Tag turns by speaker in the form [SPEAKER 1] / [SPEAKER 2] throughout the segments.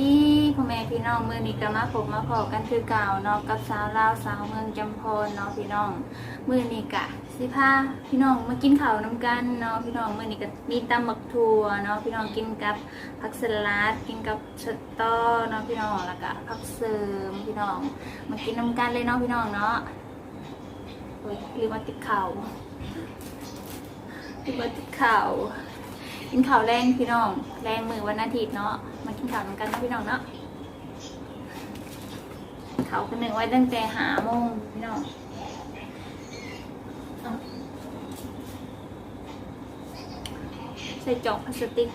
[SPEAKER 1] ดีพ่อแม่พี่น้องมือนี้ก็มาพบมาพอกันคือเก่าเนาะกับสาวลาวสาวเมืองจำพรเนาะพี่น้องมือนี้กะสิพาพี่น้องมากินข้าวน้ำกันเนาะพี่น้องมือนี้ก็มีตำบักทัวเนาะพี่น้องกินกับผักสลัดกินกับสตอเนาะพี่น้องแล้วก็ผักเสริมพี่น้องมากินน้ำกันเลยเนาะพี่น้องเนาะโอ้ยลืมมาติดข่าวลืมมาติดข่าวกินข้าวแรงพี่น้องแรงมือวันอาทิตย์เนาะ มากินข้าวเหมือนกันนะพี่น้องเนาะเขาคนหนึ่งไว้ตั้งแต่หาโมงพี่น้องเอาใส่จอกพลาสติก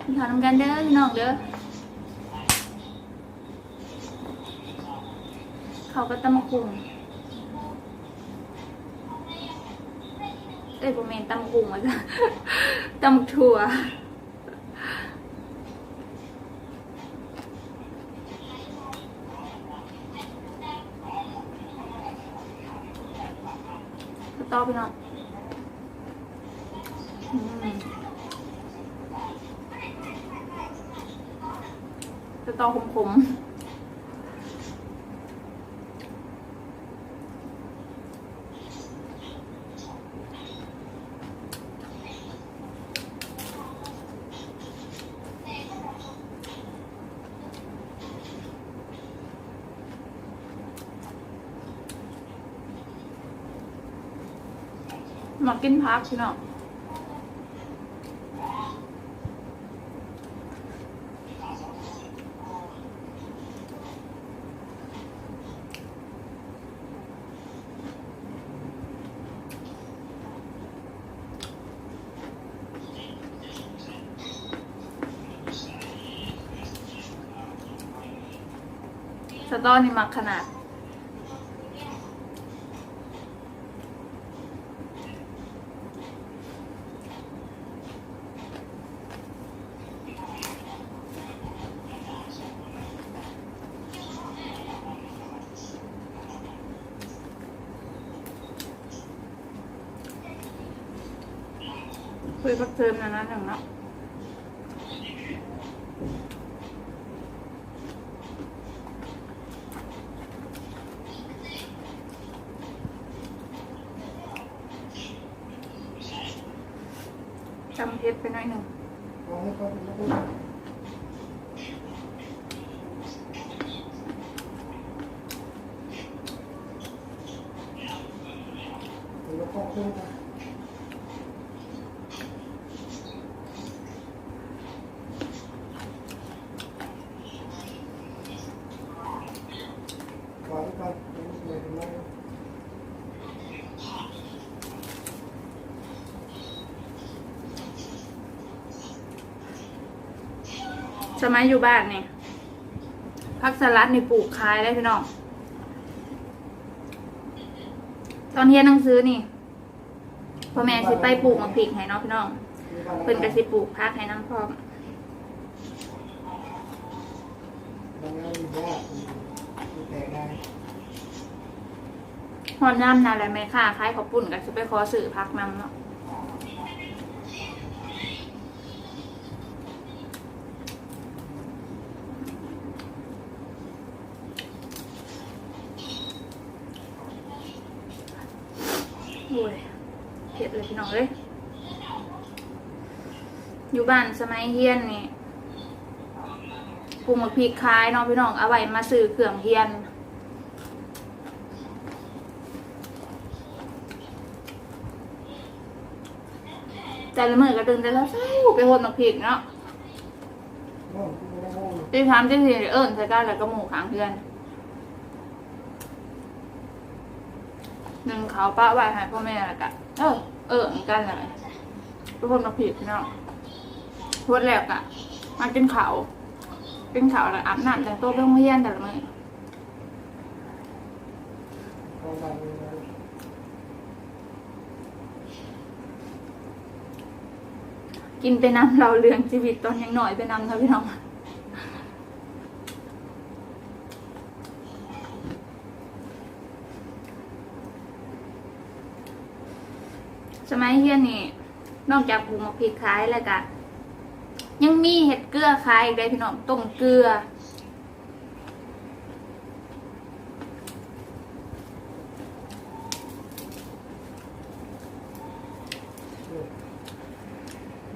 [SPEAKER 1] กินข้าวน้ำกันเด้อพี่น้องเด้อเขาก็ตำมะคุง อ้ยโบเมนตำมะคุงมาจ้ะตำถั่วสตอไปเนาะอืมสตอขมๆ มากินพักพี่น้องสตอนี่มักขนาด คุยพักเทอมนะนะหนึ่งเนาะจำเพชรไปหน่อยหนึ่ง
[SPEAKER 2] เอาให้เขาเป็นนักเรียนแล้วก็ขึ้นมาขอให้กันไม่เป็นไร
[SPEAKER 1] ส มัยอยู่บ้านเนี่ยพักสลัดในปลูกขายได้พี่น้อง ตอนเรียนหนังสือนี่พ่อแม่สิไปปลูกมะพริกให้เนาะพี่น้องเพิ่นก็สิปลูกพักให้น้ำพร้อม
[SPEAKER 2] บางงานมียากมีแต่ได้
[SPEAKER 1] อนน้ำนาแหละแม่ค่าขายข้าวปุ้นก็สิไปขอซื้อพักนำเนาะ โอ้ยเผ็ดเลยพี่น้องเลยอยู่บ้านสมัยเฮียนนี่ปลูกมะพริกขายเนาะพี่น้องเอาไว้มาซื้อเครื่องเฮียนแต่ละมือก็ดึงแต่ละเศร้าไปโหดมะพริกเนาะ
[SPEAKER 2] ห้องที่ไม่ได้ห้อง
[SPEAKER 1] ที่ทำที่สี่เอิญใส่กันแล้วก็หมูขางเพื่อน หนึ่งเขาป้าไว้ให้พ่อแม่ล้วก็เออ เออเหมือนกันเลยไปโหดมะพริกเนาะโหดแล้วก็มากินเขาวกินเขาวแล้วอาบน้ำแต่งตัวไปโรงเรียนแต่ละมือ
[SPEAKER 2] ห้อกิน
[SPEAKER 1] ไปน้ำเราเรื่องชีวิตตอนยังหน่อยไปน้ำเท่าพี่น้อง
[SPEAKER 2] ห
[SPEAKER 1] มัยเฮียนี่ นอกจากปลูกมะพริกขายแล้วก็ยังมีเห็ดเกลือขายอีกได้พี่น้องต้มเกลือ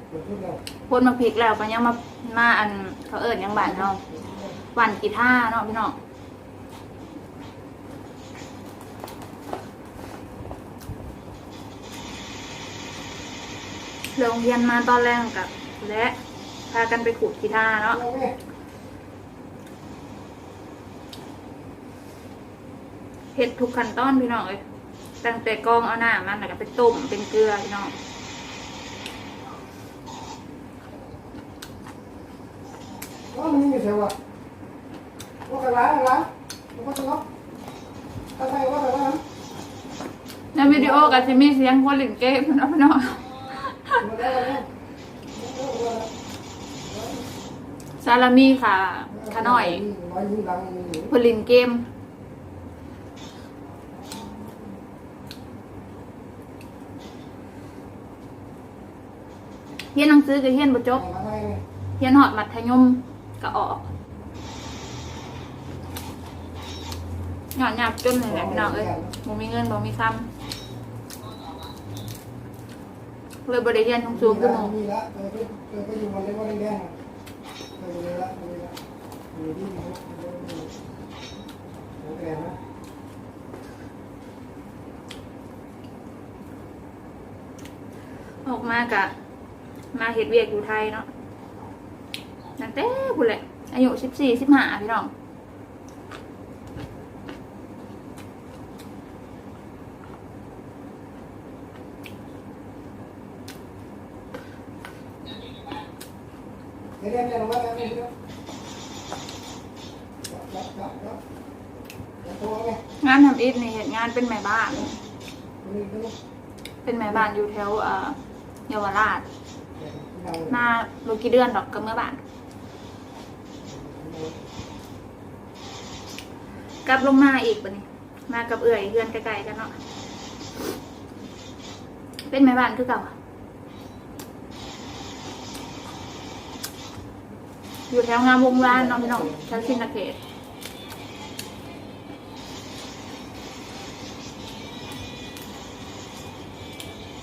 [SPEAKER 2] เปิดทุกอย่าง
[SPEAKER 1] พ่นมะพริกแล้วก็ยังมามาอันเขาเอิญยังบานเนาะวันกีท่าเนาะพี่น้อง โรงเรียนมาตอนแรกกับ และพากันไปขูดกีท่าเนาะ
[SPEAKER 2] เอาไง
[SPEAKER 1] เห็ดทุกขั้นตอนพี่น้องเลยตั้งแต่กรองเอาหน้ามันแล้วก็ไปต้มเป็นเกลือพี่น้อง
[SPEAKER 2] ว่ามันมีเสียวะว่ากันล้างล้างว่ากันล้างถ้าใช่ว่ากันล้าง
[SPEAKER 1] ในวิดีโอก็จะมีเสียงคนเล่นเกมเนาะพี่น้อง
[SPEAKER 2] มาได้แล้ว
[SPEAKER 1] ซาลามี่ค่ะขาน่อยพลินเกม เฮียนหนังสือก็เฮียนบจบ เฮียนหอดมัธยมก็ออกหยอดหยาบจนเลยแหละพี่น้องเอ้ยบ่มีเงินบ่มีคำเลยบ่ได้เรียนสูงๆคือหมู่
[SPEAKER 2] มีละเออไปเออไปอยู่มันเลยว่าแดง ออ
[SPEAKER 1] กมากะ มาเห็ดเวียกอยู่ไทยเนาะตั้งเต้คุณแหละ อายุ
[SPEAKER 2] สิบสี่สิบห้าพี่น้อง
[SPEAKER 1] งงานทำอิฐนี่เฮ็ดงานเป็นแม่บ้านเป็นแม่บ้านอยู่แถวเอ่อเยาวราช
[SPEAKER 2] ดัง
[SPEAKER 1] มาลูกกี่เดือนดอกก็เมื่อบ้านกลับลงมาอีกบัดนี้ มากับเอื่อยเพื่อนใกล้ๆกันเนาะเป็นแม่บ้านคือเก่าอะ อยู่แถวงามวงวานเนาะพี่น้องแถวชินเขต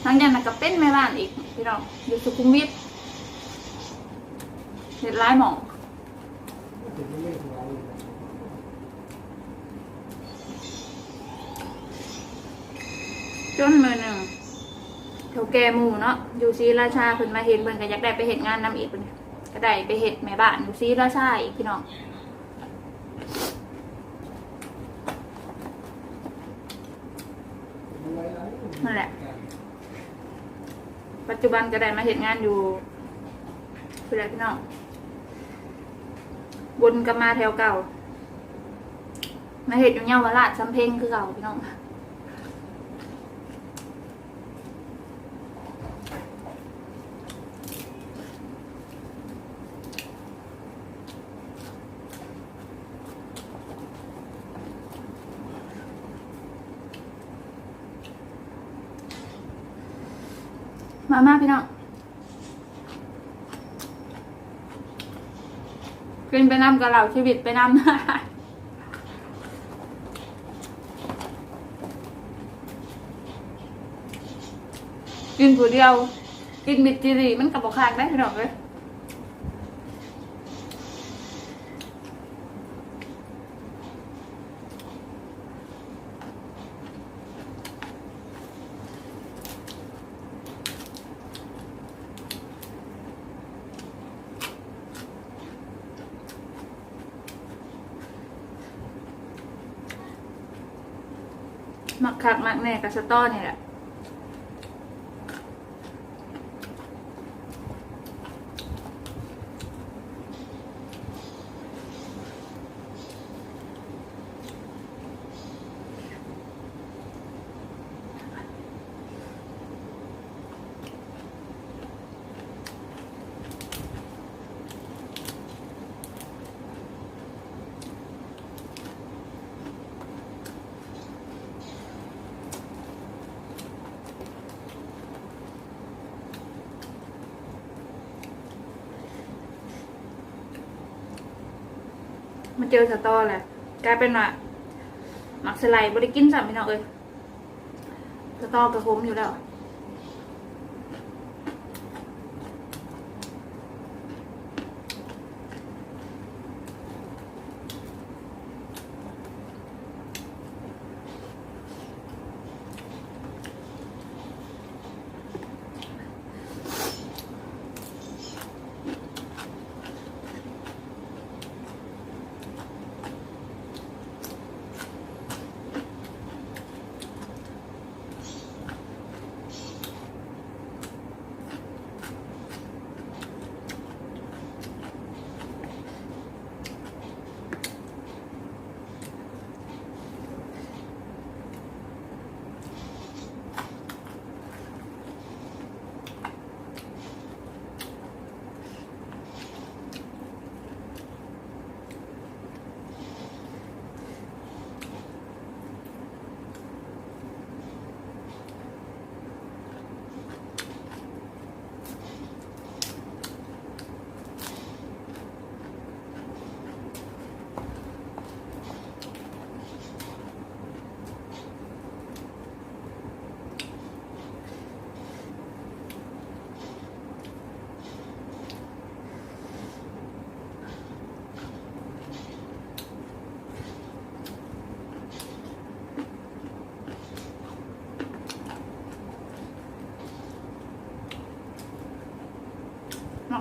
[SPEAKER 1] หลังจากนั้นก็เป็นแม่บ้านอีกพี่น้องอยู่สุขุมวิทเห็ดร้ายหมองจนมือหนึ่งเท่าแกหมู่เนาะอยู่ซีราชาเพิ่นมาเห็นเพิ่นก็อยากได้ไปเห็ดงานนำอีกเพิ่น ก็ได้ไปเห็ดแม่บ้านอยู่ซีราชาอีกพี่น้องนั่นแหละ ปัจจุบันก็ได้มาเห็ดงานอยู่เพื่อนพี่น้องบนก็มาแถวเก่า มาเห็ดอยู่เยาวราชสำเพ็งคือเก่าพี่น้อง มามาพี่น้องกินไปน้ำกับเราชีวิตไปน้ำกินผู้เดียว กินมิดจิรีมันกับบอกคากได้พี่น้องเลย กคักมักแน่กับสตอนี่แหละ มาเจอสตอแหละกลายเป็นว่าหมักสไลด์บริกินสัมพี่น้องเอ้ยสตอกระผมอยู่แล้ว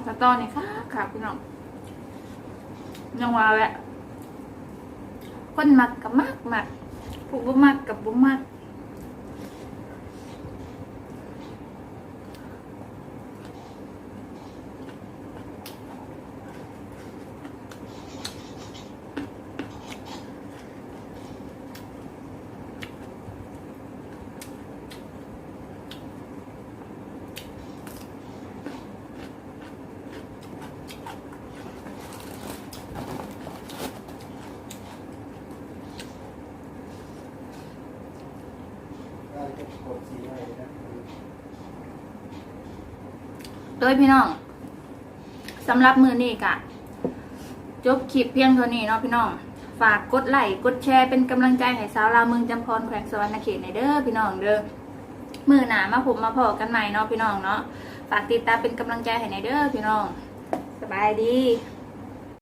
[SPEAKER 1] สตอนี่ค่ะค่ะพี่น้องยังว่าแหละคนมักกับมากมักผู้บ่มักกับบ่มัก โดยพี่น้องสำหรับมือนี้กะ จบคลิปเพียงเท่านี้เนาะพี่น้อง ฝากกดไลค์กดแชร์เป็นกำลังใจให้สาวลาวเมืองจำพรแขวงสวรรณเขตในเด้อพี่น้องเด้อมือหนามาผมมาพอกันใหม่เนาะพี่น้องเนาะฝากติดตามเป็นกำลังใจให้ในเด้อพี่น้อง สบายดี